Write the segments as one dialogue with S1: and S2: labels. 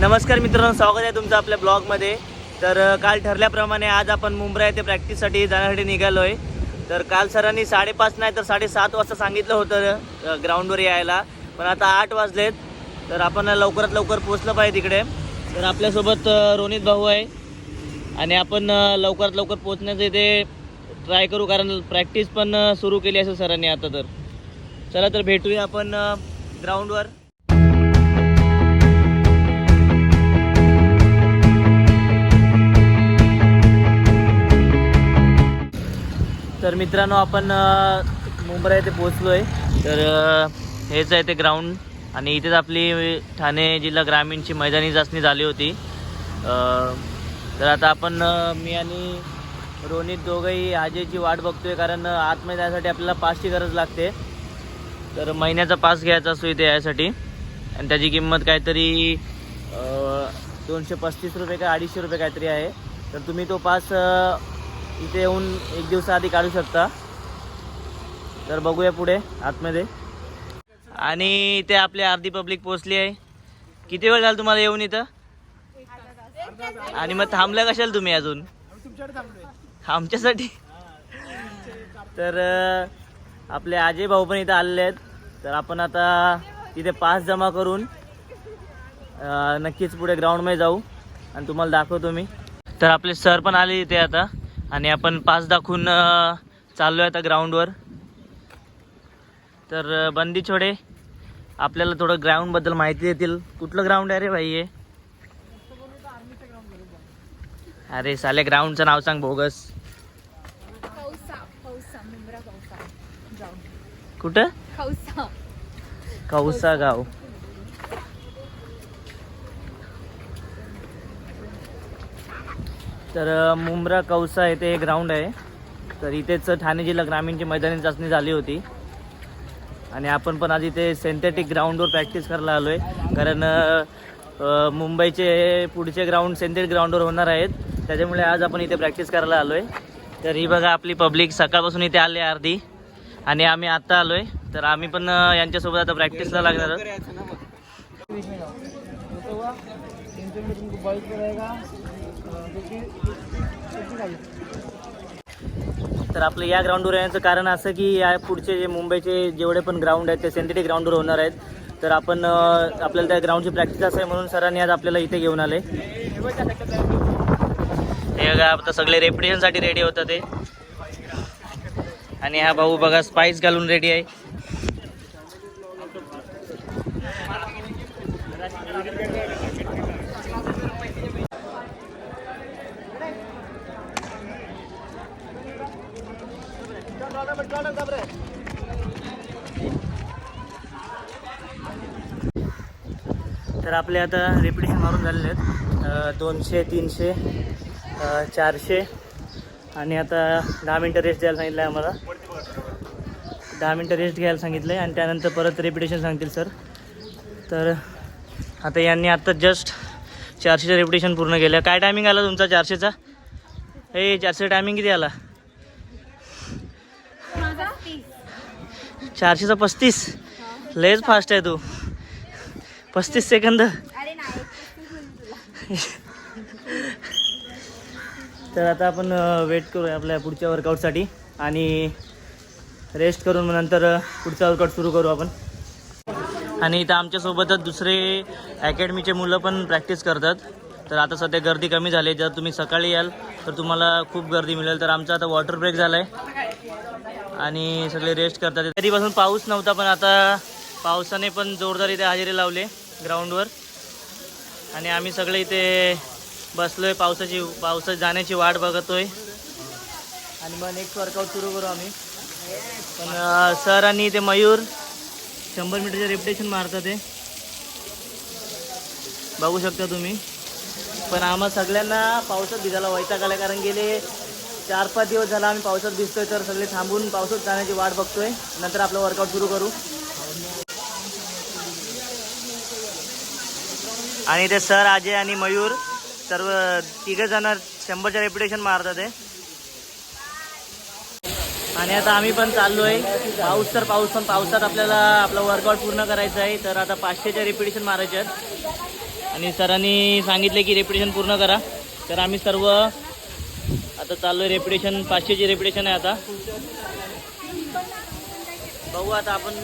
S1: नमस्कार मित्रांनो स्वागत आहे तुमचं आपल्या ब्लॉगमध्ये. तर काल ठरल्याप्रमाणे आज आपण मुंबई येथे प्रॅक्टिससाठी जाण्यासाठी निघालो आहे तर काल सरांनी साडेपाच नाही तर साडेसात वाजता सांगितलं होतं ग्राउंडवर यायला. पण आता आठ वाजलेत. तर आपण लवकरात लवकर पोचलं पाहिजे तिकडे. तर आपल्यासोबत रोनित भाऊ आहे. आणि आपण लवकरात लवकर पोचण्याचं इथे ट्राय करू कारण प्रॅक्टिस पण सुरू केली असेल सरांनी आता तर. चला तर भेटूया आपण ग्राउंडवर. तर मित्रांनो आपण मुंबई येथे पोचलो आहे तर हेच आहे ते ग्राउंड आणि इथेच आपली ठाणे जिल्हा ग्रामीणची मैदानी चाचणी झाली होती. तर आता आपण मी आणि रोनित दोघंही आजेची वाट बघतोय कारण आतमध्ये जाण्यासाठी आपल्याला पासची गरज लागते. तर महिन्याचा पास घ्यायचा असतो इथे यासाठी. आणि त्याची किंमत काहीतरी दोनशे पस्तीस रुपये का अडीचशे रुपये काहीतरी आहे. तर तुम्ही तो पास इथे येऊन एक दिवसाआधी काढू शकता. तर बघूया पुढे आतमध्ये. आणि इथे आपली अर्धी पब्लिक पोचली आहे. किती वेळ झाला तुम्हाला येऊन इथं? आणि मग थांबला कशाल तुम्ही अजून? आमच्यासाठी? तर आपले आजे भाऊ पण इथं आलेले आहेत. तर आपण आता तिथे पास जमा करून नक्कीच पुढे ग्राउंडमध्ये जाऊ. आणि तुम्हाला दाखवतो मी. तर आपले सर पण आले इथे आता. आणि आपण पास दाखवून चाललो आहे आता ग्राउंडवर तर बंदी छोडे आपल्याला थोडं ग्राउंडबद्दल माहिती देतील. कुठलं ग्राउंड आहे रे भाई हे? अरे साले ग्राउंडचं नाव सांग
S2: जाऊन
S1: कुठं?
S2: खौसा
S1: कौसा गाव. तर मुंब्रा कौसा येथे हे ग्राउंड आहे. तर इथेच ठाणे जिल्हा ग्रामीणची मैदानी चाचणी झाली होती. आणि आपण पण आज इथे सिंथेटिक ग्राउंडवर प्रॅक्टिस करायला आलो आहे कारण मुंबईचे पुढचे ग्राउंड सिंथेटिक ग्राउंडवर होणार आहेत. त्याच्यामुळे आज आपण इथे प्रॅक्टिस करायला आलो आहे तर ही बघा आपली पब्लिक सकाळपासून इथे आली आहे अर्धी. आणि आम्ही आत्ता आलो आहे तर आम्ही पण यांच्यासोबत आता प्रॅक्टिसला लागणार आहोत. तर आपलं या ग्राउंडवर येण्याचं कारण असं की या पुढचे जे मुंबईचे जेवढे पण ग्राउंड आहेत ते सिंथेटिक ग्राउंडवर होणार आहेत. तर आपण आपल्याला त्या ग्राउंडची प्रॅक्टिस असं आहे म्हणून सरांनी आज आपल्याला इथे घेऊन आले. हे बघा आता सगळे रेपिटेशनसाठी रेडी होतं ते. आणि हा भाऊ बघा स्पाइस घालून रेडी आहे. तर आपले आता रेपिटेशन मारून झालेले आहेत. दोनशे तीनशे चारशे आणि आता दहा मिनटं रेस्ट द्यायला सांगितलं आहे आम्हाला. दहा मिनटं रेस्ट घ्यायला सांगितलं आहे आणि त्यानंतर परत रेपिटेशन सांगतील सर तर आता यांनी आत्ता जस्ट चारशेचं रेपिटेशन पूर्ण केलं. काय टायमिंग आला तुमचा चारशेचा? हे चारशे टायमिंग किती आला? चारशेचा पस्तीस. लयच फास्ट आहे तू. पस्तीस सेकंद तर आता आपण वेट करूया आपल्या पुढच्या वर्कआउटसाठी आणि रेस्ट करून मग नंतर पुढचा वर्कआउट सुरू करू आपण. आणि इथं आमच्यासोबतच दुसरे अकॅडमीचे मुलं पण प्रॅक्टिस करतात. तर आता सध्या गर्दी कमी झाली जर तुम्ही सकाळी याल तर तुम्हाला खूप गर्दी मिळेल. तर आमचा आता वॉटर ब्रेक झाला आहे आणि सगळे रेस्ट करतात. कधीपासून पाऊस नव्हता पण आता पावसाने पण जोरदार इथे हजेरी लावले ग्राउंडवर आणि आम्ही सगळे इथे बसलोय पावसाची पावसात जाण्याची वाट बघतोय. आणि मग नेक्स्ट वर्कआउट सुरू करू आम्ही. पण सर आणि ते मयूर शंभर मीटरचे रेप्युटेशन मारतात ते बघू शकता तुम्ही. पण आम्हा सगळ्यांना पावसात भिजायला वैताग आला कारण गेले चार पाच दिवस झाला आम्ही पावसात भिजतोय तर सगळे थांबून पावसात जाण्याची वाट बघतोय. नंतर आपलं वर्कआउट सुरू करू. आणि ते सर अजय आणि मयूर सर्व तिघं जण शंभरच्या रेप्युटेशन मारतात ते आणि आता आम्ही पण चाललोय. पाऊस तर पाऊस पण पावसात आपल्याला आपला वर्कआउट पूर्ण करायचा आहे तर आता पाचशेच्या रेप्युटेशन मारायच्या आहेत. आणि सरांनी सांगितले की रेप्युटेशन पूर्ण करा. तर आम्ही सर्व आता चाललो आहे रेप्युटेशन पाचशेची रेप्युटेशन आहे आता. बघू आता आपण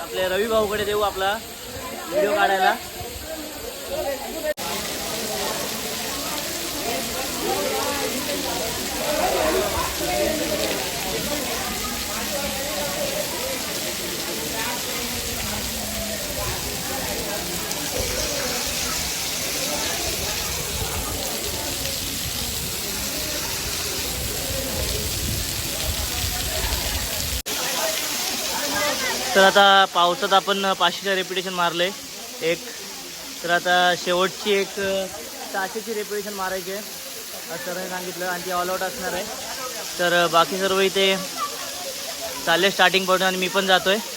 S1: आपल्या रवी भाऊकडे देऊ आपला व्हिडिओ काढायला. तर आता पावसात आपण पाचशेचं रेप्युटेशन मारले एक तर आता शेवटची एक सहाशेची रेप्युटेशन मारायची आहे. असं सरांनी सांगितलं आणि ती ऑलआउट असणार आहे. तर बाकी सर्व इथे चालले स्टार्टिंगपासून आणि मी पण जातो आहे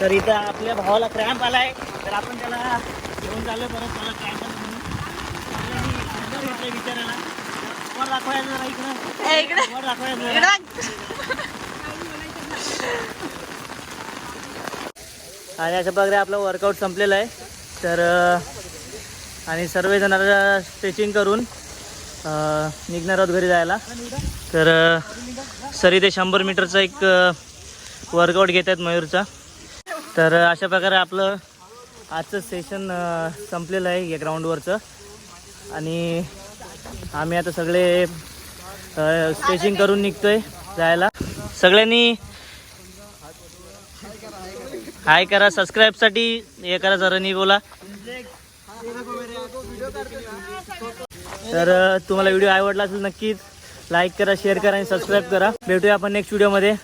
S1: तर इथं आपल्या भावाला क्रॅम्प आलाय. तर आपण त्याला घेऊन चाललोय परत त्याला क्रॅम्प विचारायला. वर दाखवायचं जरा इकडं. वर दाखवायचं जरा. आणि अशा प्रकारे आपलं वर्कआउट संपलेलं आहे. तर आणि सर्वजण स्ट्रेचिंग करून निघणार आहोत घरी जायला. तर सर इथे शंभर मीटरचा एक वर्कआउट घेत आहेत मयूरचा. तर अशा प्रकारे आपलं आजचं सेशन संपलेलं आहे या ग्राउंडवरचं आणि आम्ही आता सगळे स्ट्रेचिंग करून निघतोय जायला. सगळ्यांनी हाय करा सबस्क्राईबसाठी हे करा सरांनी बोला. तर तुम्हाला व्हिडिओ आवडला असेल नक्कीच लाईक करा शेअर करा आणि सबस्क्राईब करा. भेटूया आपण नेक्स्ट व्हिडिओमध्ये